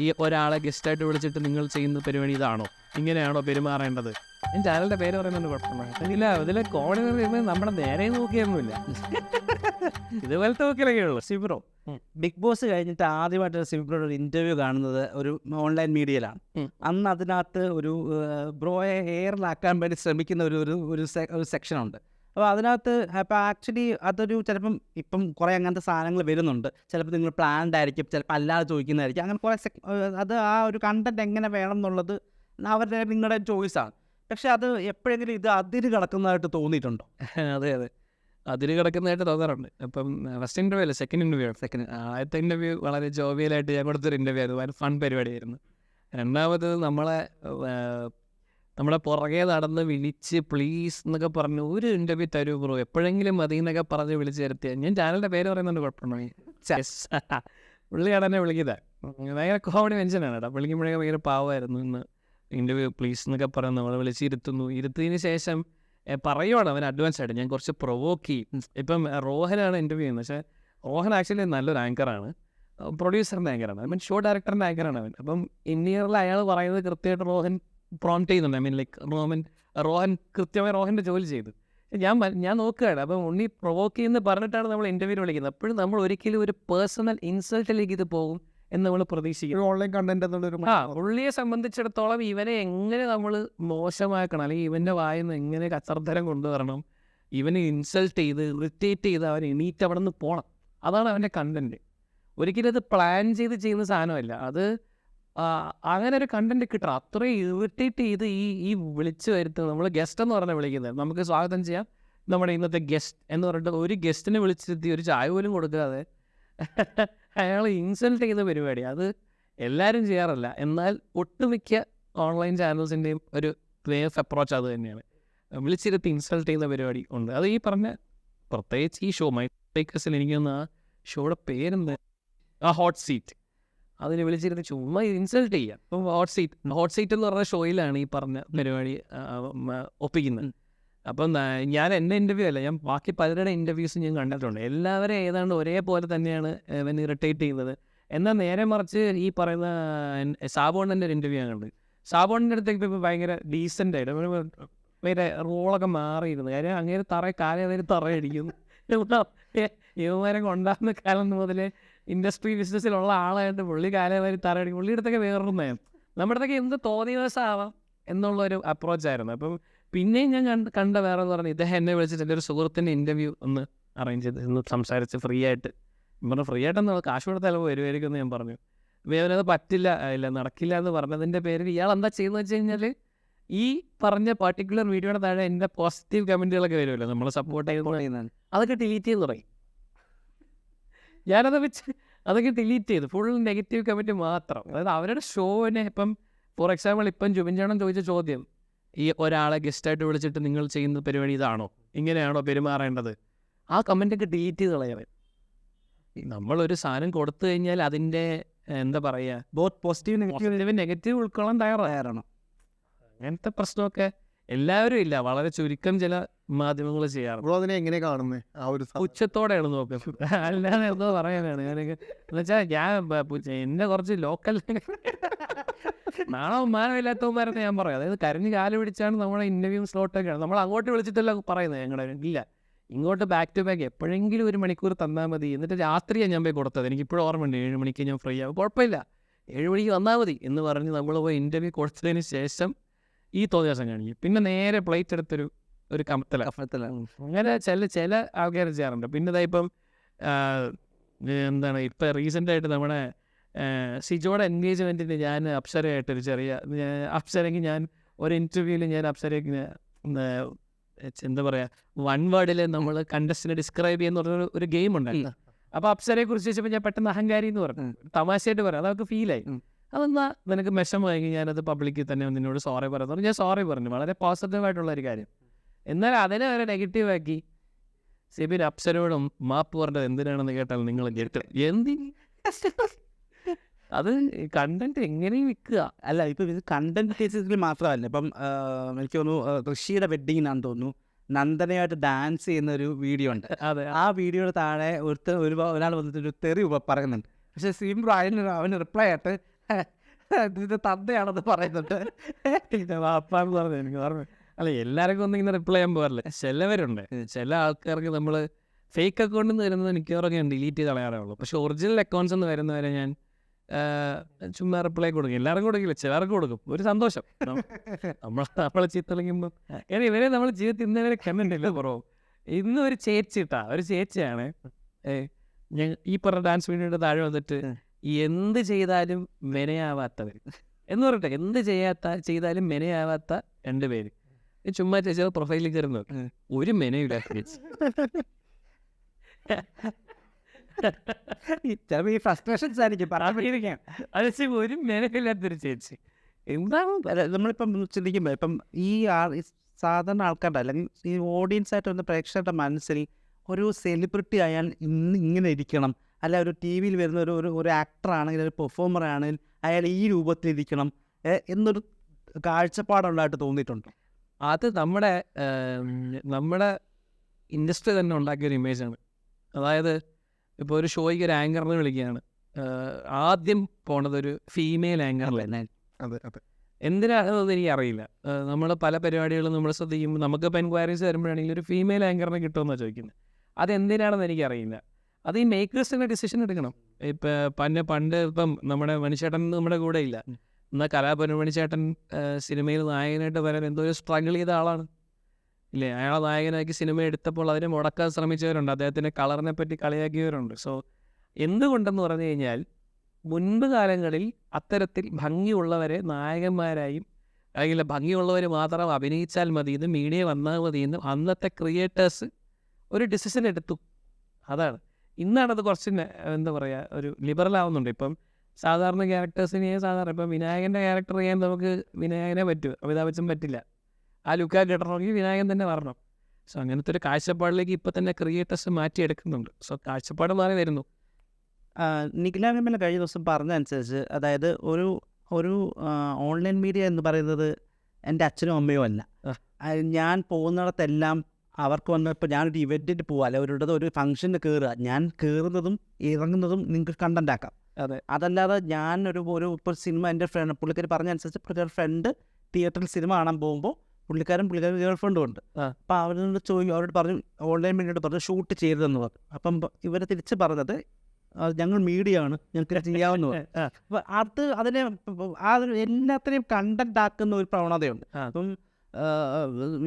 ഈ ഒരാളെ ഗസ്റ്റായിട്ട് വിളിച്ചിട്ട് നിങ്ങൾ ചെയ്യുന്ന പരിപാടി ഇതാണോ? ഇങ്ങനെയാണോ പെരുമാറേണ്ടത്? ഞാൻ ചാനലിന്റെ പേര് പറയുന്നുണ്ട് കുഴപ്പമില്ല. ഇല്ല ഇതിലെ കോമഡി നമ്മുടെ നേരെ നോക്കിയൊന്നുമില്ല. ഇതുപോലത്തെ നോക്കിയാലൊക്കെ ഉള്ളു. സിബ്രോ ബിഗ് ബോസ് കഴിഞ്ഞിട്ട് ആദ്യമായിട്ട് സിബ്രോയുടെ ഒരു ഇന്റർവ്യൂ കാണുന്നത് ഒരു ഓൺലൈൻ മീഡിയയിലാണ് അന്ന് അതിനകത്ത് ഒരു ബ്രോയെ ഹെയറിലാക്കാൻ വേണ്ടി ശ്രമിക്കുന്ന ഒരു ഒരു ഒരു അപ്പോൾ അതിനകത്ത് അപ്പോൾ ആക്ച്വലി അതൊരു ചിലപ്പം ഇപ്പം കുറേ അങ്ങനത്തെ സാധനങ്ങൾ വരുന്നുണ്ട്. ചിലപ്പോൾ നിങ്ങൾ പ്ലാൻഡ് ആയിരിക്കും ചിലപ്പോൾ അല്ലാതെ ചോദിക്കുന്നതായിരിക്കും. അങ്ങനെ കുറേ അത് ആ ഒരു കണ്ടന്റ് എങ്ങനെ വേണം എന്നുള്ളത് അവരുടെ നിങ്ങളുടെ ചോയ്സാണ് പക്ഷെ അത് എപ്പോഴെങ്കിലും ഇത് അതിര് കിടക്കുന്നതായിട്ട് തോന്നിയിട്ടുണ്ടോ? അതെ അതെ. അതിര് കിടക്കുന്നതായിട്ട് തോന്നാറുണ്ട്. അപ്പം ഫസ്റ്റ് ഇന്റർവ്യൂ അല്ല? സെക്കൻഡ് ഇന്റർവ്യൂ സെക്കൻഡ് ആദ്യത്തെ ഇന്റർവ്യൂ വളരെ ജോവിയലായിട്ട് ഞാൻ കൊടുത്തൊരു ഇന്റർവ്യൂ ആയിരുന്നു. വളരെ ഫൺ പരിപാടിയായിരുന്നു. രണ്ടാമത് നമ്മളെ നമ്മളെ പുറകെ നടന്ന് വിളിച്ച് പ്ലീസ് എന്നൊക്കെ പറഞ്ഞ് ഒരു ഇന്റർവ്യൂ തരൂ ബ്രോ എപ്പോഴെങ്കിലും മതി എന്നൊക്കെ പറഞ്ഞ് വിളിച്ച് വരുത്തിയ. ഞാൻ ചാനലിന്റെ പേര് പറയുന്നുണ്ട് കുഴപ്പമുണ്ടോ. പുള്ളിയാണ് എന്നെ വിളിക്കുന്നത് ഭയങ്കര കോമഡി മെൻഷനാണ് കേട്ടോ. വിളിക്കുമ്പോഴേ ഭയങ്കര പാവമായിരുന്നു ഇന്ന്. ഇന്റർവ്യൂ പ്ലീസ് എന്നൊക്കെ പറഞ്ഞ് നമ്മളെ വിളിച്ചിരുത്തുന്നു ഇരുത്തിയതിന് ശേഷം പറയുവാണ് അവൻ അഡ്വാൻസ് ആയിട്ട്. ഞാൻ കുറച്ച് പ്രൊവോക്ക് ചെയ്യും. ഇപ്പം റോഹനാണ് ഇന്റർവ്യൂ ചെയ്യുന്നത്. പക്ഷേ റോഹൻ ആക്ച്വലി നല്ലൊരു ആങ്കറാണ് പ്രൊഡ്യൂസറിന്റെ ആങ്കറാണ് മീൻ ഷോ ഡയറക്ടറിന്റെ ആങ്കറാണ് അവൻ. അപ്പം ഇന്നിയറിൽ അയാൾ പറയുന്നത് കൃത്യമായിട്ട് റോഹൻ പ്രോംപ്റ്റ് ചെയ്യുന്നുണ്ട്. I mean like Roman Rohan കൃത്യമായി റോഹന്റെ ജോലി ചെയ്തു. ഞാൻ ഞാൻ നോക്കുകയാണ്. അപ്പം ഉണ്ണി പ്രൊവോക്ക് ചെയ്യുന്ന പറഞ്ഞിട്ടാണ് നമ്മൾ ഇന്റർവ്യൂ വിളിക്കുന്നത്. അപ്പോഴും നമ്മൾ ഒരിക്കലും ഒരു പേഴ്സണൽ ഇൻസൾട്ടിലേക്ക് ഇത് പോകും എന്ന് നമ്മൾ പ്രതീക്ഷിക്കുന്നു. ഓൺലൈൻ കണ്ടന്റ് എന്നുള്ളൊരു ആ പുള്ളിയെ സംബന്ധിച്ചിടത്തോളം ഇവനെ എങ്ങനെ നമ്മൾ മോശമാക്കണം അല്ലെങ്കിൽ ഇവന്റെ വായിൽ എങ്ങനെ കച്ചർദ്ധരം കൊണ്ടുവരണം ഇവനെ ഇൻസൾട്ട് ചെയ്ത് ഇറിറ്റേറ്റ് ചെയ്ത് അവൻ എണീറ്റ് അവിടെ നിന്ന് പോകണം അതാണ് അവന്റെ കണ്ടന്റ് ഒരിക്കലും അത് പ്ലാൻ ചെയ്ത് ചെയ്യുന്ന സാധനമല്ല. അത് അങ്ങനെ ഒരു കണ്ടന്റ് കിട്ടണം. അത്രയും ഇറിറ്റേറ്റ് ചെയ്ത് ഈ ഈ വിളിച്ചു വരുത്തുന്നത്. നമ്മൾ ഗസ്റ്റ് എന്ന് പറഞ്ഞാൽ വിളിക്കുന്നത്. നമുക്ക് സ്വാഗതം ചെയ്യാം. നമ്മുടെ ഇന്നത്തെ ഗസ്റ്റ് എന്ന് പറഞ്ഞിട്ട് ഒരു ഗസ്റ്റിനെ വിളിച്ചിരുത്തി ഒരു ചായ പോലും കൊടുക്കാതെ അയാൾ ഇൻസൾട്ട് ചെയ്യുന്ന പരിപാടി. അത് എല്ലാവരും ചെയ്യാറില്ല. എന്നാൽ ഒട്ടുമിക്ക ഓൺലൈൻ ചാനൽസിന്റെയും ഒരു വേ ഓഫ് അപ്രോച്ച് അത് തന്നെയാണ്. വിളിച്ചിരുത്തി ഇൻസൾട്ട് ചെയ്യുന്ന പരിപാടി ഉണ്ട്. അത് ഈ പറഞ്ഞ പ്രത്യേകിച്ച് ഈ ഷോ മൈ ടേക്കേഴ്സിൽ എനിക്കൊന്ന് ആ ഷോയുടെ പേരെന്ത്? ആ ഹോട്ട് സീറ്റ് അതിന് വിളിച്ചിരുന്ന് ചുമ്മാ ഇൻസൾട്ട് ചെയ്യുക ഇപ്പം ഹോട്ട് സീറ്റ് ഹോട്ട് സീറ്റ് എന്ന് പറഞ്ഞ ഷോയിലാണ് ഈ പറഞ്ഞ പരിപാടി ഒപ്പിക്കുന്നത്. അപ്പം ഞാൻ എന്റെ ഇന്റർവ്യൂ അല്ല ഞാൻ ബാക്കി പലരുടെ ഇന്റർവ്യൂസ് ഞാൻ കണ്ടിട്ടുണ്ട്. എല്ലാവരും ഏതാണ്ട് ഒരേപോലെ തന്നെയാണ് ഇവൻ ഇറിറ്റേറ്റ് ചെയ്യുന്നത്. എന്നാൽ നേരെ മറിച്ച് ഈ പറയുന്ന സാബോണിന്റെ ഒരു ഇന്റർവ്യൂ ഞാൻ കണ്ടു. സാബോണിന്റെ അടുത്തേക്ക് ഇപ്പോൾ ഭയങ്കര ഡീസന്റ് ആയിട്ട് ഭയങ്കര റോളൊക്കെ മാറിയിരുന്നു. കാര്യം അങ്ങനെ തറ കാലം തറയടിക്കുന്നു. യുവമാരെ കൊണ്ടാകുന്ന കാലം മുതലേ ഇൻഡസ്ട്രി ബിസിനസ്സിലുള്ള ആളായിട്ട് പുള്ളി കാലം തറയടി പുള്ളിയുടെ അടുത്തൊക്കെ വേറൊരു നയം നമ്മുടെ അടുത്തൊക്കെ എന്ത് തോന്നിയ ദിവസമാവാം എന്നുള്ളൊരു അപ്രോച്ചായിരുന്നു. അപ്പം പിന്നെയും ഞാൻ കണ്ട കണ്ട വേറെ എന്ന് പറഞ്ഞാൽ ഇദ്ദേഹം എന്നെ വിളിച്ചിട്ട് എന്റെ ഒരു സുഹൃത്തിന്റെ ഇന്റർവ്യൂ ഒന്ന് അറേഞ്ച് ചെയ്ത് ഒന്ന് സംസാരിച്ച് ഫ്രീ ആയിട്ട്. പറഞ്ഞു ഫ്രീ ആയിട്ടൊന്നും കാശ് കൊടുത്താൽ വരുമായിരിക്കും എന്ന് ഞാൻ പറഞ്ഞു. അത് പറ്റില്ല ഇല്ല നടക്കില്ല എന്ന് പറഞ്ഞതിന്റെ പേരിൽ ഇയാൾ എന്താ ചെയ്യുന്നത് വെച്ച് കഴിഞ്ഞാൽ ഈ പറഞ്ഞ പർട്ടിക്കുലർ വീഡിയോയുടെ താഴെ എന്റെ പോസിറ്റീവ് കമന്റുകളൊക്കെ വരുമല്ലോ നമ്മൾ സപ്പോർട്ട് ചെയ്യുന്ന അതൊക്കെ ഡിലീറ്റ് ചെയ്ത് തുടങ്ങി. ഞാനത് വെച്ച് അതൊക്കെ ഡിലീറ്റ് ചെയ്തു. ഫുൾ നെഗറ്റീവ് കമന്റ് മാത്രം. അതായത് അവരുടെ ഷോവിനെ ഇപ്പം ഫോർ എക്സാമ്പിൾ ഇപ്പം ജുബിൻചാണം ചോദിച്ച ചോദ്യം ഈ ഒരാളെ ഗസ്റ്റായിട്ട് വിളിച്ചിട്ട് നിങ്ങൾ ചെയ്യുന്ന പരിപാടി ഇതാണോ? ഇങ്ങനെയാണോ പെരുമാറേണ്ടത്? ആ കമന്റൊക്കെ ഡിലീറ്റ് ചെയ്ത് കളയാൻ. നമ്മളൊരു സാധനം കൊടുത്തു കഴിഞ്ഞാൽ അതിന്റെ എന്താ പറയുക ബോത്ത് പോസിറ്റീവ് നെഗറ്റീവ് നെഗറ്റീവ് ഉൾക്കൊള്ളാൻ തയ്യാറായിരണം അങ്ങനത്തെ പ്രശ്നമൊക്കെ എല്ലാവരും ഇല്ല. വളരെ ചുരുക്കം ചില മാധ്യമങ്ങൾ ചെയ്യാറുണ്ട്. ബ്രോ അതിനെ എങ്ങനെ കാണുന്നത് ആ ഒരു പുച്ഛത്തോടെയാണ് നോക്കുന്നത് അല്ലാതെ എന്തോ പറയാനാണ്. ഞാനൊക്കെ എന്നുവെച്ചാൽ ഞാൻ എന്നെ കുറച്ച് ലോക്കൽ നാണവും മാനമില്ലാത്തവന്മാരെന്ന് ഞാൻ പറയാം. അതായത് കരഞ്ഞ് കാൽ പിടിച്ചാണ് നമ്മുടെ ഇന്റർവ്യൂ സ്ലോട്ടൊക്കെയാണ് നമ്മൾ അങ്ങോട്ട് വിളിച്ചിട്ടല്ല പറയുന്നത് ഞങ്ങളുടെ ഇല്ല. ഇങ്ങോട്ട് ബാക്ക് ടു ബാക്ക് എപ്പോഴെങ്കിലും ഒരു മണിക്കൂർ തന്നാൽ മതി. എന്നിട്ട് രാത്രിയാണ് ഞാൻ പോയി കൊടുത്തത്. എനിക്ക് ഇപ്പോഴും ഓർമ്മയുണ്ട്. ഏഴ് മണിക്ക് ഞാൻ ഫ്രീ ആവും. കുഴപ്പമില്ല. ഏഴ് മണിക്ക് വന്നാൽ മതി എന്ന് പറഞ്ഞ് നമ്മൾ പോയി ഇന്റർവ്യൂ കൊടുത്തതിന് ശേഷം ഈ തോന്നിയ ദിവസം കാണിക്കും. പിന്നെ നേരെ പ്ലേറ്റ് എടുത്തൊരു ഒരു കമത്തല അങ്ങനെ ചില ചില ആൾക്കാർ ചെയ്യാറുണ്ട്. പിന്നെ ഇതാ ഇപ്പം എന്താണ് ഇപ്പം റീസെന്റായിട്ട് നമ്മുടെ ആ, സിജോയുടെ എൻഗേജ്മെന്റിന് ഞാൻ അപ്സരയായിട്ടൊരു ചെറിയ അപ്സരയ്ക്ക് ഞാൻ ഒരു ഇന്റർവ്യൂവിൽ ഞാൻ അപ്സരയ്ക്ക് എന്താ പറയുക വൺ വേർഡിൽ നമ്മൾ കണ്ടസ്റ്റിനെ ഡിസ്ക്രൈബ് ചെയ്യുന്ന പറഞ്ഞ ഒരു ഗെയിം ഉണ്ടായിരുന്നു. അപ്പോൾ അപ്സരയെ കുറിച്ച് ചോദിച്ചപ്പോൾ ഞാൻ പെട്ടെന്ന് അഹങ്കാരി എന്ന് പറഞ്ഞു തമാശയായിട്ട് പറയാം അതൊക്കെ ഫീലായി. അതെന്നാ നിനക്ക് വിഷമമായി ഞാനത് പബ്ലിക്കിൽ തന്നെ നിന്നോട് സോറി പറയുന്നു. ഞാൻ സോറി പറഞ്ഞു. വളരെ പോസിറ്റീവായിട്ടുള്ള ഒരു കാര്യം. എന്നാൽ അതിനെ വരെ നെഗറ്റീവ് ആക്കി. സിബിൻ അപ്സരോടും മാപ്പ് പറഞ്ഞത് എന്തിനാണെന്ന് കേട്ടാൽ നിങ്ങൾ കേട്ടു എന്തി? അത് കണ്ടന്റ് എങ്ങനെയും വിൽക്കുക? അല്ല ഇപ്പം ഇത് കണ്ടന്റ് ബേസിസിൽ മാത്രമല്ല. ഇപ്പം എനിക്ക് തോന്നുന്നു ഋഷിയുടെ വെഡ്ഡിങ്ങിനാന്ന് തോന്നുന്നു. നന്ദനയായിട്ട് ഡാൻസ് ചെയ്യുന്ന ഒരു വീഡിയോ ഉണ്ട്. അതെ. ആ വീഡിയോയുടെ താഴെ ഒരുത്ത ഒരു ഒരാൾ വന്നിട്ട് ഒരു തെറി പറയുന്നുണ്ട്. പക്ഷേ സിം അതിന് അവന് റിപ്ലൈ ആയിട്ട് ഇതിന്റെ തന്തയാണെന്ന് പറയുന്നുണ്ട്. ഇത് വാപ്പാന്ന് പറഞ്ഞു എനിക്ക് ഓർമ്മ. അല്ല എല്ലാവർക്കും ഒന്നും ഇങ്ങനെ റിപ്ലൈ ചെയ്യാൻ പോകാറില്ല. ചിലവരുണ്ട്. ചില ആൾക്കാർക്ക് നമ്മൾ ഫേക്ക് അക്കൗണ്ടിൽ നിന്ന് വരുന്നത് മിക്കവാറും ഞാൻ ഡിലീറ്റ് ചെയ്ത് കളയാറേ ഉള്ളൂ. പക്ഷെ ഒറിജിനൽ അക്കൗണ്ട്സ് എന്ന് വരുന്നവരെ ഞാൻ ചുമ്മാ റിപ്ലൈ കൊടുക്കും. എല്ലാവർക്കും കൊടുക്കില്ല. ചിലർക്ക് കൊടുക്കും. ഒരു സന്തോഷം. നമ്മ- നമ്മൾ നമ്മളെ ചീത്ത വിളിക്കുമ്പോൾ കാരണം ഇവരെ നമ്മൾ ജീവിതത്തിൽ ഇന്നവരെ കണ്ടിട്ടില്ല കുറവും ഇന്ന് ഒരു ചേച്ചിട്ടാ ഒരു ചേച്ചിയാണ്. ഈ പറഞ്ഞ ഡാൻസ് വീഡിയോയുടെ താഴെ വന്നിട്ട് എന്ത് ചെയ്താലും മെനയാവാത്തവർ. എന്ന് പറയട്ടെ എന്ത് ചെയ്യാത്ത ചെയ്താലും മെനയാവാത്ത രണ്ട് പേര്. ഈ ചുമ്മാ ചേച്ചി പ്രൊഫൈലിൽ കയറുന്നു. ഒരു മെനയില്ല ഈ ഫ്രസ്ട്രേഷൻസ് ആയിരിക്കും പറയാൻ അത് ഒരു മെനയില്ലാത്തൊരു ചേച്ചി. എന്താണ് നമ്മളിപ്പം ചിന്തിക്കുമ്പോൾ ഇപ്പം ഈ ആ ഈ സാധാരണ ആൾക്കാരുടെ അല്ലെങ്കിൽ ഈ ഓഡിയൻസ് ആയിട്ട് വന്ന പ്രേക്ഷകരുടെ മനസ്സിൽ ഒരു സെലിബ്രിറ്റി ആയാൽ ഇന്ന് ഇങ്ങനെ ഇരിക്കണം. അല്ല ഒരു ടി വിയിൽ വരുന്ന ഒരു ഒരു ഒരു ആക്ടർ ആണെങ്കിൽ ഒരു പെർഫോമർ ആണെങ്കിൽ അയാൾ ഈ രൂപത്തിലിരിക്കണം എന്നൊരു കാഴ്ചപ്പാടുള്ളതായിട്ട് തോന്നിയിട്ടുണ്ട്? അത് നമ്മുടെ നമ്മുടെ ഇൻഡസ്ട്രി തന്നെ ഉണ്ടാക്കിയ ഒരു ഇമേജാണ് അതായത് ഇപ്പോൾ ഒരു ഷോയ്ക്ക് ഒരു ആങ്കറിനെ വിളിക്കുകയാണ്. ആദ്യം പോണത് ഒരു ഫീമെയിൽ ആങ്കറിലല്ല അതെ അതെ എന്തിനാണെന്ന് എനിക്ക് അറിയില്ല നമ്മൾ പല പരിപാടികളും നമ്മൾ ശ്രദ്ധിക്കുമ്പോൾ നമുക്കിപ്പോൾ എൻക്വയറീസ് വരുമ്പോഴാണെങ്കിൽ ഒരു ഫീമെയിൽ ആങ്കറിനെ കിട്ടുമെന്നാണ് ചോദിക്കുന്നത് അതെന്തിനാണെന്ന് എനിക്കറിയില്ല. അത് ഈ മേക്കേഴ്സ് തന്നെ ഡിസിഷൻ എടുക്കണം. ഇപ്പം പന്നെ പണ്ട് ഇപ്പം നമ്മുടെ മനുഷ്യേട്ടൻ നമ്മുടെ കൂടെ ഇല്ല. എന്നാൽ കലാപന മണിച്ചേട്ടൻ സിനിമയിൽ നായകനായിട്ട് വരാൻ എന്തോ ഒരു സ്ട്രഗിൾ ചെയ്ത ആളാണ്. ഇല്ലേ? അയാൾ നായകനാക്കി സിനിമ എടുത്തപ്പോൾ അതിനെ മുടക്കാൻ ശ്രമിച്ചവരുണ്ട്. അദ്ദേഹത്തിന്റെ കളറിനെ പറ്റി കളിയാക്കിയവരുണ്ട്. സോ എന്തുകൊണ്ടെന്ന് പറഞ്ഞു കഴിഞ്ഞാൽ മുൻപ് കാലങ്ങളിൽ അത്തരത്തിൽ ഭംഗിയുള്ളവരെ നായകന്മാരായും അല്ലെങ്കിൽ ഭംഗിയുള്ളവർ മാത്രം അഭിനയിച്ചാൽ മതി ഇത് മീഡിയ വന്നാൽ മതി എന്ന് അന്നത്തെ ക്രിയേറ്റേഴ്സ് ഒരു ഡിസിഷൻ എടുത്തു. അതാണ്. ഇന്നാണത് കുറച്ച് എന്താ പറയുക ഒരു ലിബറൽ ആവുന്നുണ്ട്. ഇപ്പം സാധാരണ ക്യാരക്ടേഴ്സിനെ സാധാരണ ഇപ്പം വിനായകന്റെ ക്യാരക്ടർ ചെയ്യാൻ നമുക്ക് വിനായകനെ പറ്റും അമിതാഭ് ബച്ചൻ പറ്റില്ല. ആ ലുക്ക കിട്ടണമെങ്കിൽ വിനായകൻ തന്നെ വരണം. സോ അങ്ങനത്തെ ഒരു കാഴ്ചപ്പാടിലേക്ക് ഇപ്പം തന്നെ ക്രിയേറ്റേഴ്സ് മാറ്റിയെടുക്കുന്നുണ്ട്. സോ കാഴ്ചപ്പാട് മാറി വരുന്നു. നിഖില വിമല കഴിഞ്ഞ ദിവസം പറഞ്ഞ അനുസരിച്ച് അതായത് ഒരു ഒരു ഓൺലൈൻ മീഡിയ എന്ന് പറയുന്നത് എന്റെ അച്ഛനും അമ്മയും അല്ല. ഞാൻ പോകുന്നിടത്തെല്ലാം അവർക്ക് വന്നപ്പോൾ ഞാനൊരു ഇവന്റിന് പോകുക അല്ലെ അവരുടെ ഒരു ഫംഗ്ഷന് കയറുക ഞാൻ കയറുന്നതും ഇറങ്ങുന്നതും നിങ്ങൾക്ക് കണ്ടന്റ് ആക്കാം. അതെ. അതല്ലാതെ ഞാൻ ഒരു ഒരു ഇപ്പോൾ സിനിമ എന്റെ ഫ്രണ്ട് പുള്ളിക്കാർ പറഞ്ഞനുസരിച്ച് പുള്ളിക്കാർ ഫ്രണ്ട് തിയേറ്ററിൽ സിനിമ കാണാൻ പോകുമ്പോൾ പുള്ളിക്കാരൻ പുള്ളിക്കാരൻ ഗേൾ ഫ്രണ്ടും ഉണ്ട് അപ്പോൾ അവരോട് ചോദിക്കും അവരോട് പറഞ്ഞു ഓൺലൈൻ മീഡിയയോട് പറഞ്ഞു ഷൂട്ട് ചെയ്തതെന്ന് പറഞ്ഞു. അപ്പം ഇവരെ തിരിച്ച് പറഞ്ഞത് ഞങ്ങൾ മീഡിയ ആണ് ഞങ്ങൾക്ക് ചെയ്യാവുന്ന ആ. അത് അതിനെ ആ എല്ലാത്തിനെയും കണ്ടന്റ് ആക്കുന്ന ഒരു പ്രവണതയുണ്ട്. അപ്പം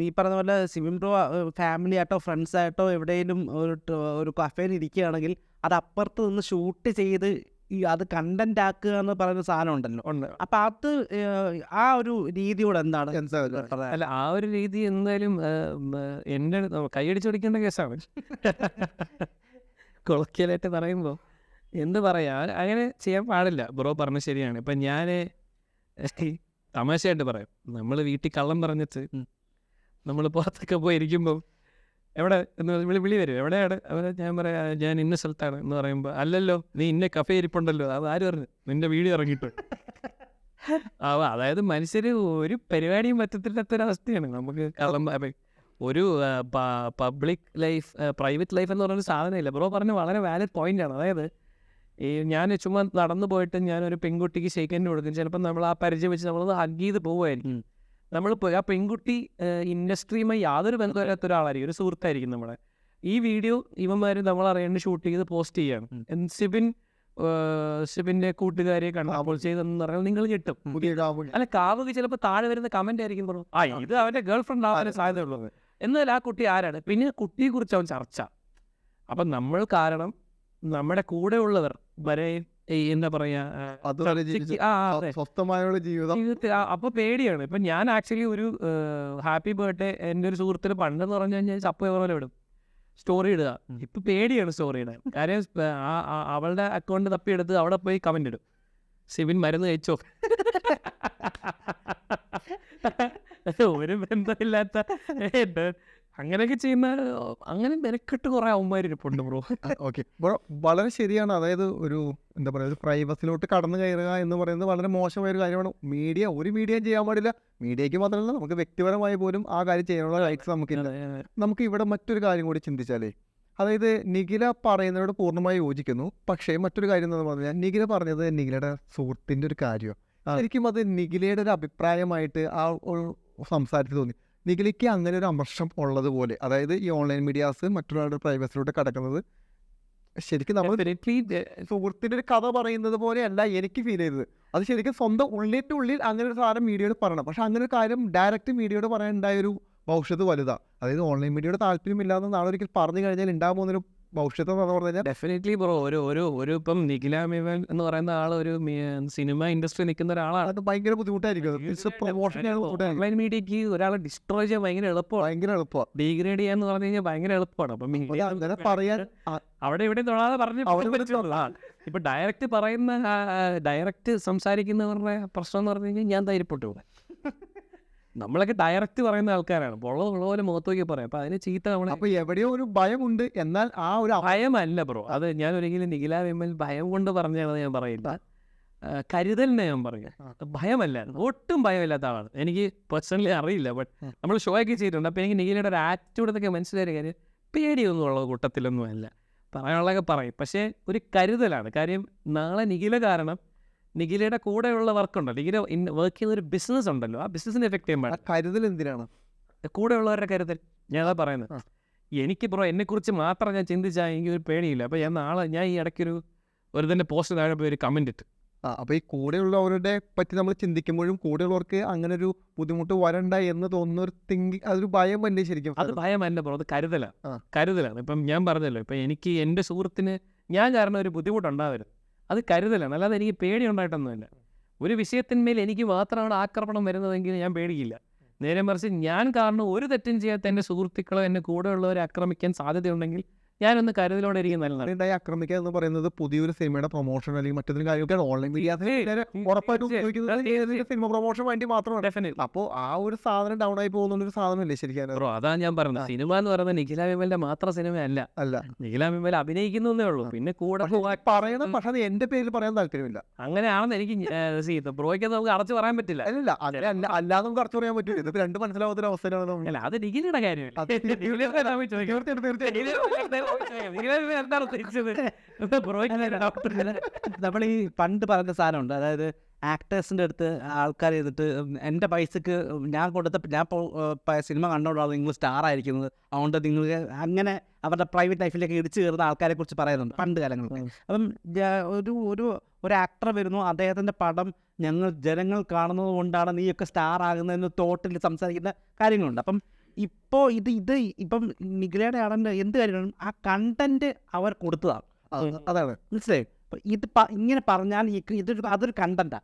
ഈ പറഞ്ഞ പോലെ സിവിം ബ്രോ ഫാമിലി ആയിട്ടോ ഫ്രണ്ട്സ് ആയിട്ടോ എവിടെയെങ്കിലും ഒരു ഒരു കഫേയിൽ ഇരിക്കുകയാണെങ്കിൽ അത് അപ്പുറത്ത് നിന്ന് ഷൂട്ട് ചെയ്ത് ഈ അത് കണ്ടന്റ് ആക്കുക എന്ന് പറയുന്ന സാധനം ഉണ്ടല്ലോ. അപ്പൊ അത് ആ ഒരു രീതിയോട് എന്താണ്? അല്ല ആ ഒരു രീതി എന്തായാലും എന്റെ കൈയടിച്ച് പിടിക്കേണ്ട കേസാണ്. കൊളക്കിയലായിട്ട് പറയുമ്പോൾ എന്ത് പറയാ? അങ്ങനെ ചെയ്യാൻ പാടില്ല. ബ്രോ പറഞ്ഞ ശരിയാണ്. ഇപ്പം ഞാൻ തമാശയായിട്ട് പറയാം. നമ്മൾ വീട്ടിൽ കള്ളം പറഞ്ഞിട്ട് നമ്മൾ പുറത്തൊക്കെ പോയി ഇരിക്കുമ്പോൾ എവിടെ? എന്ന് വിളി വിളി വരും. എവിടെയാണ്? അവിടെ ഞാൻ പറയാം ഞാൻ ഇന്ന സ്ഥലത്താണ് എന്ന് പറയുമ്പോൾ അല്ലല്ലോ നീ ഇന്ന കഫേ ഇരിപ്പുണ്ടല്ലോ. അത് ആര് പറഞ്ഞു? നിന്റെ വീട് ഇറങ്ങിയിട്ട്. ആ അതായത് മനുഷ്യർ ഒരു പരിപാടിയും പറ്റത്തില്ലാത്തൊരവസ്ഥയാണ്. നമുക്ക് കള്ളം ഒരു പബ്ലിക് ലൈഫ് പ്രൈവറ്റ് ലൈഫ് എന്ന് പറയുന്ന സാധനമില്ല. ബ്രോ പറഞ്ഞ വളരെ വാലിഡ് പോയിന്റ് ആണ്. അതായത് ഈ ഞാൻ ചുമ്മാ നടന്നു പോയിട്ട് ഞാൻ ഒരു പെൺകുട്ടിക്ക് ഷെയ്ക്കന്റെ കൊടുക്കും. ചിലപ്പോൾ നമ്മൾ ആ പരിചയം വെച്ച് നമ്മളത് ഹഗ് ചെയ്ത് പോവുമായിരിക്കും നമ്മൾ ആ പെൺകുട്ടി ഇൻഡസ്ട്രിയുമായി യാതൊരു ബന്ധമില്ലാത്ത ഒരാളായിരിക്കും. ഒരു സുഹൃത്തായിരിക്കും നമ്മളെ. ഈ വീഡിയോ ഇവന്മാർ നമ്മൾ അറിയാണ്ട് ഷൂട്ട് ചെയ്ത് പോസ്റ്റ് ചെയ്യാണ്. സിബിൻ ഏഹ്, സിബിന്റെ കൂട്ടുകാരെ കണ്ടപ്പോൾ ചെയ്തെന്ന് പറഞ്ഞാൽ നിങ്ങൾ കിട്ടും അല്ല കാവുക ചിലപ്പോൾ താഴെ വരുന്ന കമന്റ് ആയിരിക്കും പറഞ്ഞു. ആ ഇത് അവന്റെ ഗേൾ ഫ്രണ്ട് ആവാൻ സാധ്യതയുള്ളത് എന്നാൽ ആ കുട്ടി ആരാണ്? പിന്നെ കുട്ടിയെ കുറിച്ച് അവൻ ചർച്ച. അപ്പം നമ്മൾ കാരണം നമ്മുടെ കൂടെയുള്ളവർ വരെ എന്താ പറയാ സ്വസ്ഥമായുള്ള ജീവിതം. അപ്പൊ പേടിയാണ്. ഇപ്പൊ ഞാൻ ആക്ച്വലി ഒരു ഹാപ്പി ബർത്ത്ഡേ എന്റെ ഒരു സുഹൃത്തിന് പണ്ടെന്ന് പറഞ്ഞു കഴിഞ്ഞാൽ ചപ്പ പോലെ വിടും. സ്റ്റോറി ഇടുക. ഇപ്പൊ പേടിയാണ് സ്റ്റോറി ഇടാൻ. കാര്യം അവളുടെ അക്കൗണ്ട് തപ്പിയെടുത്ത് അവിടെ പോയി കമന്റ് ഇടും. സിബിൻ മരുന്ന് കഴിച്ചോ? ഒരു ബന്ധമില്ലാത്ത അങ്ങനെയൊക്കെ ചെയ്യുന്ന അങ്ങനെ മെനക്കെട്ട് കുറെ അവന്മാരിപ്പുണ്ട് ബ്രോ. ഓക്കെ. വളരെ ശരിയാണ്. അതായത് ഒരു എന്താ പറയുക ഒരു പ്രൈവസിലോട്ട് കടന്നു കയറുക എന്ന് പറയുന്നത് വളരെ മോശമായ ഒരു കാര്യമാണ്. മീഡിയ ഒരു മീഡിയ ചെയ്യാൻ പാടില്ല. മീഡിയയ്ക്ക് മാത്രമല്ല നമുക്ക് വ്യക്തിപരമായി പോലും ആ കാര്യം ചെയ്യാനുള്ള റൈറ്റ്സ് നമുക്കില്ല നമുക്ക് ഇവിടെ മറ്റൊരു കാര്യം കൂടി ചിന്തിച്ചാലേ അതായത് നിഖില പറയുന്നതിനോട് പൂർണമായി യോജിക്കുന്നു. പക്ഷേ മറ്റൊരു കാര്യം എന്ന് പറഞ്ഞാൽ നിഖില പറഞ്ഞത് നിഖിലയുടെ സുഹൃത്തിന്റെ ഒരു കാര്യമാണ് ശരിക്കും അത് നിഖിലയുടെ ഒരു അഭിപ്രായമായിട്ട് ആ ഒരു സംസാരത്തിൽ തോന്നി. നിഖിലയ്ക്ക് അങ്ങനെ ഒരു അമർഷം ഉള്ളതുപോലെ അതായത് ഈ ഓൺലൈൻ മീഡിയാസ് മറ്റൊരാളുടെ പ്രൈവസിലോട്ട് കടക്കുന്നത് ശരിക്കും നമ്മൾ സുഹൃത്തിന്റെ ഒരു കഥ പറയുന്നത് പോലെയല്ല എനിക്ക് ഫീൽ ചെയ്തത്. അത് ശരിക്കും സ്വന്തം ഉള്ളിന്റെ ഉള്ളിൽ അങ്ങനെ ഒരു സാധനം മീഡിയയോട് പറയണം. പക്ഷെ അങ്ങനെ ഒരു കാര്യം ഡയറക്റ്റ് മീഡിയയോട് പറയാനുണ്ടായ ഒരു ഭവിഷ്യത്ത് വലുതാണ് അതായത് ഓൺലൈൻ മീഡിയയുടെ താല്പര്യമില്ലാതെ നാളെ ഒരിക്കൽ പറഞ്ഞു കഴിഞ്ഞാൽ ഉണ്ടാകുമ്പോൾ പോകുന്നൊരു ഭവിഷ്യത്ത് എന്ന് പറഞ്ഞു കഴിഞ്ഞാൽ ഡെഫിനറ്റ്ലി ബ്രോ ഒരു ഒരു ഒരു ഇപ്പം നിഖില മേവൻ എന്ന് പറയുന്ന ആൾ ഒരു സിനിമ ഇൻഡസ്ട്രി നിൽക്കുന്ന ഒരാളാണ്. അത് ഭയങ്കര ബുദ്ധിമുട്ടായിരിക്കും ഓൺലൈൻ മീഡിയക്ക് ഒരാളെ ഡിസ്ട്രോയ് ചെയ്യാൻ ഭയങ്കര എളുപ്പമാണ്. ഭയങ്കര എളുപ്പമാണ് ഡീഗ്രേഡ് ചെയ്യാന്ന് പറഞ്ഞു കഴിഞ്ഞാൽ ഭയങ്കര എളുപ്പമാണ്. അപ്പം media അങ്ങനെ പറയാൻ ആ, അവിടെ ഇവിടെ തൊഴാതെ പറഞ്ഞു അവിടെ ഇവിടെ ഇപ്പൊ ഡയറക്റ്റ് പറയുന്ന ഡയറക്റ്റ് സംസാരിക്കുന്നവരുടെ പ്രശ്നം എന്ന് പറഞ്ഞു കഴിഞ്ഞാൽ ഞാൻ ധൈര്യപ്പെട്ടു. നമ്മളൊക്കെ ഡയറക്റ്റ് പറയുന്ന ആൾക്കാരാണ്. ഉള്ളത് ഉള്ള പോലെ മുഖത്ത് നോക്കി പറയാം. അപ്പൊ അതിന് ചീത്ത നമ്മൾ അപ്പൊ എവിടെയോ ഒരു ഭയമുണ്ട്. എന്നാൽ ആ ഒരു ഭയമല്ല ബ്രോ. അത് ഞാൻ ഒരിക്കലും നിഖില വിമൽ ഭയം കൊണ്ട് പറഞ്ഞാണെന്ന് ഞാൻ പറയില്ല. കരുതലിനെ ഞാൻ പറയും ആ. ഭയമല്ല. ഒട്ടും ഭയമില്ലാത്ത ആളാണ്. എനിക്ക് പേഴ്സണലി അറിയില്ല. ബട്ട് നമ്മൾ ഷോ ഒക്കെ ചെയ്തിട്ടുണ്ട്. അപ്പോൾ എനിക്ക് നിഖിലയുടെ ഒരു ആറ്റിറ്റ്യൂഡൊക്കെ മനസ്സിലായ കാര്യം പേടിയൊന്നും ഉള്ള കൂട്ടത്തിലൊന്നും അല്ല. പറയാനുള്ളതൊക്കെ പറയും. പക്ഷേ ഒരു കരുതലാണ്. കാര്യം നാളെ നിഖില കാരണം നിഖിലയുടെ കൂടെയുള്ള വർക്കുണ്ടല്ലോ നിഖില വർക്ക് ചെയ്യുന്ന ഒരു ബിസിനസ് ഉണ്ടല്ലോ. ആ ബിസിനസ്സിനെ എഫക്ട് ചെയ്യാൻ പാടില്ല. കരുതൽ എന്തിനാണ്? കൂടെയുള്ളവരുടെ കരുതൽ. ഞാൻ അതാ പറയുന്നത് എനിക്ക് ബ്രോ എന്നെക്കുറിച്ച് മാത്രം ഞാൻ ചിന്തിച്ചാൽ എനിക്ക് ഒരു പേടിയില്ല. അപ്പോൾ ഞാൻ നാളെ ഞാൻ ഈ ഇടയ്ക്കൊരു ഒരു തന്നെ പോസ്റ്റ് താഴെ പോയി ഒരു കമന്റ് ഇട്ട്. ആ അപ്പോൾ ഈ കൂടെയുള്ളവരുടെ പറ്റി നമ്മൾ ചിന്തിക്കുമ്പോഴും കൂടെയുള്ളവർക്ക് അങ്ങനെ ഒരു ബുദ്ധിമുട്ട് വരണ്ട എന്ന് തോന്നുന്ന ഒരു തിങ്കി അതൊരു ഭയം അല്ലേ ശരിക്കും. അത് ഭയമല്ല ബ്രോ അത് കരുതലാണ്. കരുതലാണ്. ഇപ്പം ഞാൻ പറഞ്ഞല്ലോ ഇപ്പം എനിക്ക് എന്റെ സുഹൃത്തിന് ഞാൻ കാരണം ഒരു ബുദ്ധിമുട്ടുണ്ടാവരുത്. അത് കരുതലാണ്. അല്ലാതെ എനിക്ക് പേടി ഉണ്ടായിട്ടൊന്നുമില്ല ഒരു വിഷയത്തിന്മേൽ എനിക്ക് മാത്രമാണ് ആക്രമണം വരുന്നതെങ്കിൽ ഞാൻ പേടിക്കില്ല. നേരെ മറിച്ച് ഞാൻ കാരണം ഒരു തെറ്റും ചെയ്യാത്ത എന്റെ സുഹൃത്തുക്കളോ എന്റെ കൂടെയുള്ളവരെ ആക്രമിക്കാൻ സാധ്യതയുണ്ടെങ്കിൽ ഞാനൊന്ന് കരുതലോടെ ഇരിക്കും നല്ലതാണ് ആക്രമിക്കുക എന്ന് പറയുന്നത് പുതിയൊരു സിനിമയുടെ പ്രൊമോഷൻ അല്ലെങ്കിൽ മറ്റൊരു കാര്യമൊക്കെ ഓൺലൈൻ മീഡിയ സിനിമ പ്രൊമോഷൻ വേണ്ടി മാത്രമാണ്. അപ്പോൾ ആ ഒരു സാധനം ഡൗൺ ആയി പോകുന്ന ഒരു സാധനമല്ലേ ശരിക്കും അതാ ഞാൻ പറഞ്ഞത്. സിനിമ എന്ന് പറയുന്നത് നിഖില വിമലിന്റെ മാത്രം സിനിമയല്ല. അല്ല. നിഖില വിമൽ അഭിനയിക്കുന്നു ഉള്ളൂ. പിന്നെ കൂടെ പറയണം പക്ഷെ അത് എന്റെ പേരിൽ പറയാൻ താല്പര്യമില്ല. അങ്ങനെയാണെന്ന് എനിക്ക് ബ്രോയ്ക്ക് നമുക്ക് അടച്ചു പറയാൻ പറ്റില്ല. അല്ല അല്ലാതെ നമുക്ക് അടച്ചു പറയാൻ പറ്റില്ല ഇതിപ്പോ രണ്ട് മനസ്സിലാവാത്ത ഒരു നമ്മൾ. അല്ല അത് നിഖിലിയുടെ കാര്യമല്ല? നമ്മൾ ഈ പണ്ട് പറഞ്ഞ സാധനമുണ്ട് അതായത് ആക്ടേഴ്സിന്റെ അടുത്ത് ആൾക്കാർ ചെയ്തിട്ട് എന്റെ പൈസക്ക് ഞാൻ കൊടുത്ത ഞാൻ സിനിമ കണ്ടോണ്ടാണ് നിങ്ങൾ സ്റ്റാർ ആയിരിക്കുന്നത് അതുകൊണ്ട് നിങ്ങൾ അങ്ങനെ അവരുടെ പ്രൈവറ്റ് ലൈഫിലേക്ക് ഇടിച്ചു കയറുന്ന ആൾക്കാരെ കുറിച്ച് പറയുന്നുണ്ട് പണ്ട് കാലങ്ങളിൽ അപ്പം ഒരു ഒരു ഒരു ആക്ടർ വരുന്നു അദ്ദേഹത്തിന്റെ പടം ഞങ്ങൾ ജനങ്ങൾ കാണുന്നത് കൊണ്ടാണ് നീയൊക്കെ സ്റ്റാർ ആകുന്നതെന്ന് തോട്ടിൽ സംസാരിക്കുന്ന കാര്യങ്ങളുണ്ട് അപ്പം ഇപ്പോൾ ഇത് ഇത് ഇപ്പം നിഖിലയുടെ ആടന്റെ എന്ത് കാര്യമാണ്? ആ കണ്ടന്റ് അവർ കൊടുത്തതാണ് അത് അതാണ്. മനസ്സിലായി? ഇത് ഇങ്ങനെ പറഞ്ഞാൽ ഇതൊരു അതൊരു കണ്ടന്റാ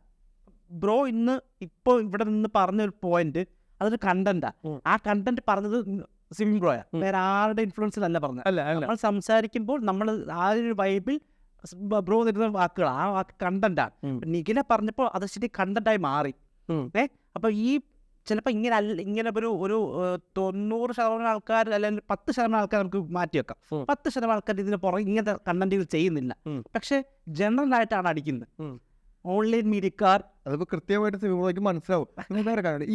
ബ്രോ ഇന്ന് ഇപ്പോൾ ഇവിടെ നിന്ന് പറഞ്ഞ ഒരു പോയിന്റ് അതൊരു കണ്ടന്റാ. ആ. കണ്ടന്റ് പറഞ്ഞത് സ്വിമ്മിംഗ് ബ്രോയാ. വേറെ ആരുടെ ഇൻഫ്ലുവൻസിലല്ല പറഞ്ഞത്. അല്ല നമ്മൾ സംസാരിക്കുമ്പോൾ നമ്മൾ ആ ഒരു വൈബിൽ ബ്രോ തരുന്ന വാക്കുകൾ ആ വാക്ക് കണ്ടന്റാണ്. നിഖില പറഞ്ഞപ്പോൾ അത് ശരി കണ്ടന്റായി മാറി. ഏ? അപ്പൊ ഈ ചിലപ്പോൾ ഇങ്ങനെ അല്ല ഇങ്ങനെ ഒരു ഒരു തൊണ്ണൂറ് ശതമാനം ആൾക്കാർ അല്ലെങ്കിൽ പത്ത് ശതമാനം ആൾക്കാർ നമുക്ക് മാറ്റി വെക്കാം. പത്ത് ശതമാനം ആൾക്കാർ ഇതിന് പുറകെ ഇങ്ങനത്തെ കണ്ടന്റുകൾ ചെയ്യുന്നില്ല. പക്ഷെ ജനറൽ ആയിട്ടാണ് അടിക്കുന്നത്. ഓൺലൈൻ മീഡിയക്കാർ അതിപ്പോൾ കൃത്യമായിട്ട് സിനിമകളിലേക്ക് മനസ്സിലാവും.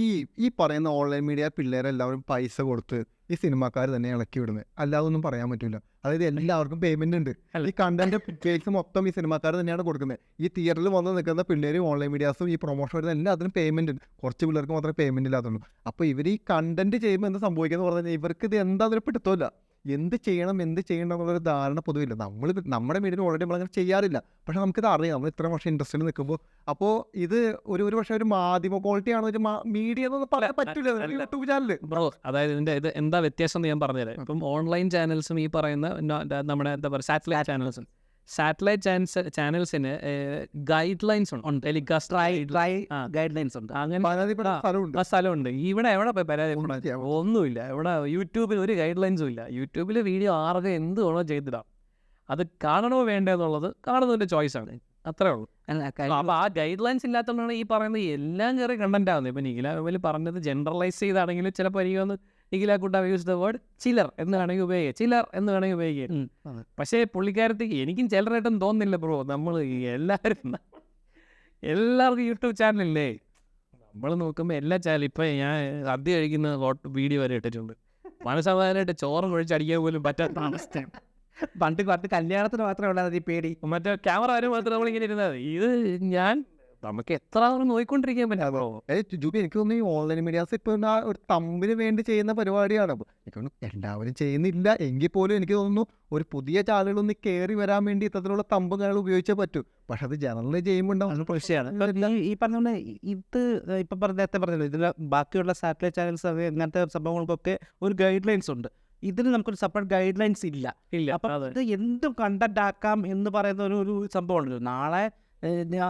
ഈ ഈ പറയുന്ന ഓൺലൈൻ മീഡിയ പിള്ളേരെല്ലാവരും പൈസ കൊടുത്ത് ഈ സിനിമാക്കാർ തന്നെ ഇളക്കി വിടുന്നത് അല്ലാതെ ഒന്നും പറയാൻ പറ്റില്ല അതായത് എല്ലാവർക്കും പേയ്മെന്റ് ഉണ്ട്. ഈ കണ്ടന്റ് പേസ് മൊത്തം ഈ സിനിമാക്കാർ തന്നെയാണ് കൊടുക്കുന്നത്. ഈ തിയേറ്ററിൽ വന്ന് നിൽക്കുന്ന പിള്ളേരും ഓൺലൈൻ മീഡിയാസും ഈ പ്രൊമോഷൻ വരുന്ന എല്ലാത്തിനും പേയ്മെന്റ് ഉണ്ട്. കുറച്ച് പിള്ളേർക്ക് മാത്രമേ പേയ്മെന്റ് ഇല്ലാത്തുള്ളൂ. അപ്പോൾ ഇവർ ഈ കണ്ടന്റ് ചെയ്യുമ്പോൾ എന്ത് സംഭവിക്കുന്നത് പറഞ്ഞു കഴിഞ്ഞാൽ ഇവർക്ക് ഇത് എന്താണെന്നൊരു പിടുത്തമില്ല എന്ത് ചെയ്യണം എന്ത് ചെയ്യണം എന്നുള്ളൊരു ധാരണ പൊതുവില്ല. നമ്മൾ നമ്മുടെ മീഡിയയിൽ ഓൾറെഡി നമ്മളങ്ങനെ ചെയ്യാറില്ല. പക്ഷേ നമുക്കിത് അറിയാം. നമ്മൾ ഇത്ര വർഷം ഇൻട്രസ്റ്റിൽ നിൽക്കുമ്പോൾ അപ്പോൾ ഇത് ഒരു ഒരു പക്ഷേ ഒരു മാധ്യമ ക്വാളിറ്റി ആണോ ഒരു മീഡിയ എന്നൊന്നും പറയാൻ പറ്റില്ല. യൂട്യൂബ് ചാനൽ ബ്രോ അതായത് ഇതിന്റെ ഇത് എന്താ വ്യത്യാസം എന്ന് ഞാൻ പറഞ്ഞുതരാം. ഇപ്പം ഓൺലൈൻ ചാനൽസും ഈ പറയുന്ന നമ്മുടെ എന്താ പറയുക സാറ്റലൈറ്റ് ചാനൽസും സാറ്റലൈറ്റ് ചാൻസ് ചാനൽസിന് ഗൈഡ് ലൈൻസ് ഉണ്ട്. ടെലികാസ്റ്റ് ഗൈഡ് ലൈൻസ് ഉണ്ട്. അങ്ങനെ. സ്ഥലമുണ്ട്. ഇവിടെ എവിടെ പോയി പരാതി ഒന്നുമില്ല. ഇവിടെ യൂട്യൂബിൽ ഒരു ഗൈഡ് ലൈൻസും ഇല്ല. യൂട്യൂബിൽ വീഡിയോ ആർക്കും എന്ത് വേണോ ചെയ്തിടാം. അത് കാണണോ വേണ്ടെന്നുള്ളത് എന്നുള്ളത് കാണുന്നതിന്റെ ആണ്. അത്രേ ഉള്ളൂ. അപ്പോൾ ആ ഗൈഡ് ലൈൻസ് ഇല്ലാത്തതുകൊണ്ടാണ് ഈ പറയുന്നത് എല്ലാം കയറി കണ്ടന്റ് ആവുന്നത്. ഇപ്പം നിഖില പറഞ്ഞത് ജനറലൈസ് ചെയ്താണെങ്കിലും ചിലപ്പോൾ എനിക്ക് വന്ന് യൂസ് ദ വേർഡ് ചിലർ എന്ന് വേണമെങ്കിൽ ഉപയോഗിക്കുക ചിലർ എന്ന് വേണമെങ്കിൽ ഉപയോഗിക്കുക പക്ഷേ പുള്ളിക്കാരത്തേക്ക് എനിക്കും ചിലരായിട്ടും തോന്നുന്നില്ല ബ്രോ നമ്മൾ എല്ലാവരും എല്ലാവർക്കും യൂട്യൂബ് ചാനലില്ലേ നമ്മൾ നോക്കുമ്പോൾ എല്ലാ ചാനൽ ഇപ്പം ഞാൻ സദ്യ കഴിക്കുന്ന വീഡിയോ വരെ ഇട്ടിട്ടുണ്ട്. മനസ്സമാധാനമായിട്ട് ചോറ് കുഴിച്ചടിക്കാൻ പോലും പറ്റാത്ത അവസ്ഥയാണ്. പണ്ട് പണ്ട് കല്യാണത്തിന് മാത്രമേ ഉള്ളൂ ഈ പേടി. മറ്റേ ക്യാമറ വരെ മാത്രം നമ്മളിങ്ങനെ ഇരുന്നാൽ മതി ഇത് ഞാൻ നമുക്ക് എത്ര തവണ നോക്കിക്കൊണ്ടിരിക്കാൻ പറ്റും ബ്രോ? ജൂബി എനിക്ക് തോന്നുന്നു ഈ ഓൺലൈൻ മീഡിയാസ് ഇപ്പൊ ആ ഒരു തമ്പിന് വേണ്ടി ചെയ്യുന്ന പരിപാടിയാണ്. അപ്പൊ എനിക്ക് തോന്നുന്നു എല്ലാവരും ചെയ്യുന്നില്ല. എങ്കിൽ പോലും എനിക്ക് തോന്നുന്നു ഒരു പുതിയ ചാനലൊന്ന് കയറി വരാൻ വേണ്ടി ഇത്തരത്തിലുള്ള തമ്പും കാര്യങ്ങൾ ഉപയോഗിച്ചേ പറ്റൂ. പക്ഷെ അത് ജനറലി ചെയ്യുമ്പോൾ ഈ പറഞ്ഞ ഇത് ഇപ്പൊ പറഞ്ഞ നേരത്തെ പറഞ്ഞല്ലോ ഇതിൽ ബാക്കിയുള്ള സാറ്റലൈറ്റ് ചാനൽസ് അത് അങ്ങനത്തെ സംഭവങ്ങൾക്കൊക്കെ ഒരു ഗൈഡ് ലൈൻസ് ഉണ്ട്. ഇതിന് നമുക്കൊരു സെപ്പറേറ്റ് ഗൈഡ് ലൈൻസ് ഇല്ല. ഇല്ല അപ്പം അതെ. ഇത് എന്തും കണ്ടന്റ് ആക്കാം എന്ന് പറയുന്ന ഒരു ഒരു സംഭവം ഉണ്ടല്ലോ. നാളെ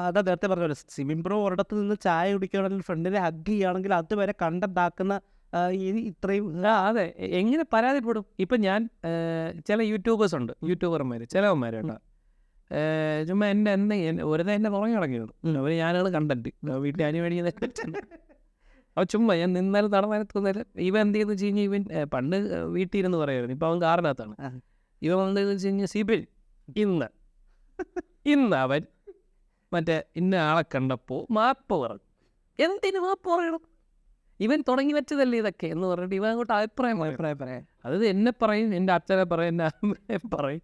അതാ നേരത്തെ പറഞ്ഞ പോലെ സിമിൻ പ്രോ ഒരിടത്ത് നിന്ന് ചായ കുടിക്കുകയാണെങ്കിൽ ഫ്രണ്ടിനെ ഹഗ് ചെയ്യുകയാണെങ്കിൽ അതുവരെ കണ്ടന്റ് ആക്കുന്ന ഈ ഇത്രയും അതെ. എങ്ങനെ പരാതിപ്പെടും? ഇപ്പം ഞാൻ ചില യൂട്യൂബേഴ്സ് ഉണ്ട്. യൂട്യൂബർമാർ ചിലവന്മാർ കേട്ടോ. ചുമ്മാ എന്റെ എന്നെ ഒരു എന്നെ പുറകെ തുടങ്ങിയത് അവർ ഞാനാണ് കണ്ടന്റ് വീട്ടിൽ അനുവേടിക്കുന്ന അവ ചുമ്മാ ഞാൻ നിന്നാലും നടന്നാലും ഇവൻ എന്ത് ചെയ്യുന്നു വെച്ച് കഴിഞ്ഞാൽ ഇവൻ പണ്ട് വീട്ടിൽ ഇരുന്ന് പറയുമായിരുന്നു. ഇപ്പം അവൻ കാറിനകത്താണ്. ഇവ ഇവൻ വന്നതെന്ന് വെച്ച് കഴിഞ്ഞാൽ സിബിൽ ഇന്ന് ഇന്ന് അവൻ മറ്റേ ഇന്ന ആളെ കണ്ടപ്പോൾ മാപ്പ് പറഞ്ഞു എന്തിന് മാപ്പ് പറയണം? ഇവൻ തുടങ്ങി വെച്ചതല്ലേ ഇതൊക്കെ എന്ന് പറഞ്ഞിട്ട് ഇവൻ അങ്ങോട്ട് അഭിപ്രായം അഭിപ്രായം പറയാം. അതായത് എന്നെ പറയും എന്റെ അച്ഛനെ പറയും എന്റെ അമ്മയെ പറയും.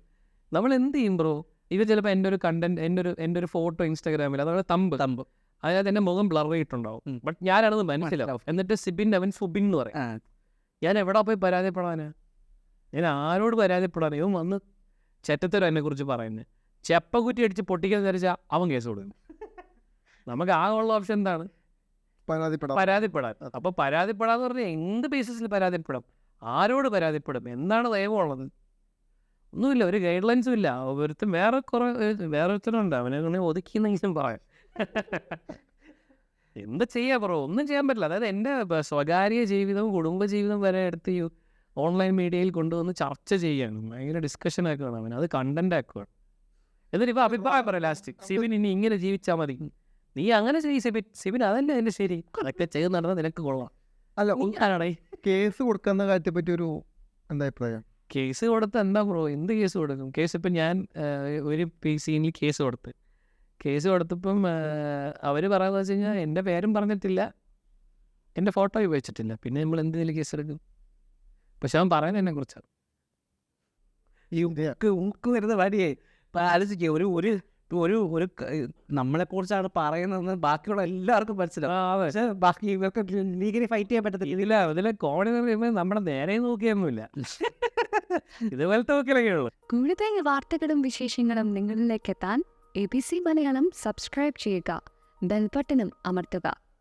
നമ്മൾ എന്ത് ചെയ്യും ബ്രോ ഇവ ചിലപ്പോൾ എന്റെ ഒരു കണ്ടന്റ് എന്റെ ഒരു എന്റെ ഒരു ഫോട്ടോ ഇൻസ്റ്റാഗ്രാമിൽ അതുപോലെ തമ്പ്. തമ്പ്. അതായത് എന്റെ മുഖം ബ്ലർ ചെയ്തിട്ടുണ്ടാവും. ബട്ട് ഞാനാണത് മനസ്സിലാവും. എന്നിട്ട് സിബിൻ അവൻ സുബിൻ എന്ന് പറയും. ഞാൻ എവിടെ പോയി പരാതിപ്പെടാനാ? ഞാൻ ആരോട് പരാതിപ്പെടാനാ? ഇവൻ വന്ന് ചെറ്റത്തരം എന്നെ കുറിച്ച് പറയുന്നത് ചെപ്പക്കുറ്റി അടിച്ച് പൊട്ടിക്കാൻ വിചാരിച്ചാൽ അവൻ കേസ് കൊടുക്കും. നമുക്ക് ആ ഉള്ള ഓപ്ഷൻ എന്താണ്? പരാതിപ്പെടാം. പരാതിപ്പെടാൻ. അപ്പോൾ പരാതിപ്പെടാന്ന് പറഞ്ഞാൽ എന്ത് ബേസിസിൽ പരാതിപ്പെടാം? ആരോട് പരാതിപ്പെടും? എന്താണ് ദയവുള്ളത് ഒന്നുമില്ല ഒരു ഗൈഡ് ലൈൻസും ഇല്ല. ഒരുത്തും വേറെ കുറെ വേറെ ഒരുത്തനുണ്ട്. അവനെ ഒതുക്കിയെന്നെങ്കിലും പറയാം. എന്ത് ചെയ്യാ പറ ഒന്നും ചെയ്യാൻ പറ്റില്ല. അതായത് എന്റെ സ്വകാര്യ ജീവിതവും കുടുംബ ജീവിതം വരെ എടുത്ത് ഓൺലൈൻ മീഡിയയിൽ കൊണ്ടുവന്ന് ചർച്ച ചെയ്യാണ്. ഭയങ്കര ഡിസ്കഷൻ ആക്കുകയാണ് അവൻ. അത് കണ്ടന്റ് ആക്കുകയാണ് എന്നിട്ട് ഇവ അഭിപ്രായം പറയാം ലാസ്റ്റ് സിബിൻ ഇനി ഇങ്ങനെ ജീവിച്ചാൽ മതി. നീ അങ്ങനെ ചെയ്യ് സിബിൻ. സിബിൻ അതല്ലേ എന്റെ ശരി. അതൊക്കെ ചെയ്ത് നടന്നാൽ നിനക്ക് കൊള്ളാം. അല്ല ആരാടേ? കേസ് കൊടുക്കുന്ന കാര്യത്തെ പറ്റി ഒരു എന്താ അഭിപ്രായം? കേസ് കൊടുത്ത് എന്താ ബ്രോ എന്ത് കേസ് കൊടുക്കും? കേസ് ഇപ്പം ഞാൻ ഒരു പി സീനിൽ കേസ് കൊടുത്ത്. കേസ് കൊടുത്തപ്പം അവർ പറയുന്നത് വെച്ച് കഴിഞ്ഞാൽ എന്റെ പേരും പറഞ്ഞിട്ടില്ല. എന്റെ ഫോട്ടോ ഉപയോഗിച്ചിട്ടില്ല പിന്നെ നമ്മൾ എന്തെങ്കിലും കേസ് എടുക്കും? പക്ഷെ അവൻ പറയുന്നത് എന്നെ കുറിച്ചാണ് ഈ ഉക്ക് ഉക്ക് വരുന്ന ഇപ്പൊ ആലോചിക്കുക ഒരു ഒരു ഒരു ഒരു നമ്മളെ കുറിച്ചാണ് പറയുന്നതെന്ന് ബാക്കിയുള്ള എല്ലാവർക്കും മനസ്സിലാവും. പക്ഷെ ബാക്കി ഇവർക്ക് ലീഗലി ഫൈറ്റ് ചെയ്യാൻ പറ്റത്തില്ല. ഇതില ഇതിലെ കോമഡി എന്ന് പറയുമ്പോൾ നമ്മുടെ നേരെ നോക്കിയൊന്നുമില്ല. ഇതുപോലത്തെ നോക്കിയൊക്കെ ഉള്ളു. കൂടുതൽ വാർത്തകളും വിശേഷങ്ങളും നിങ്ങളിലേക്ക് എത്താൻ A B C Malayalam subscribe ചെയ്യുക. ബെൽബട്ടനും അമർത്തുക.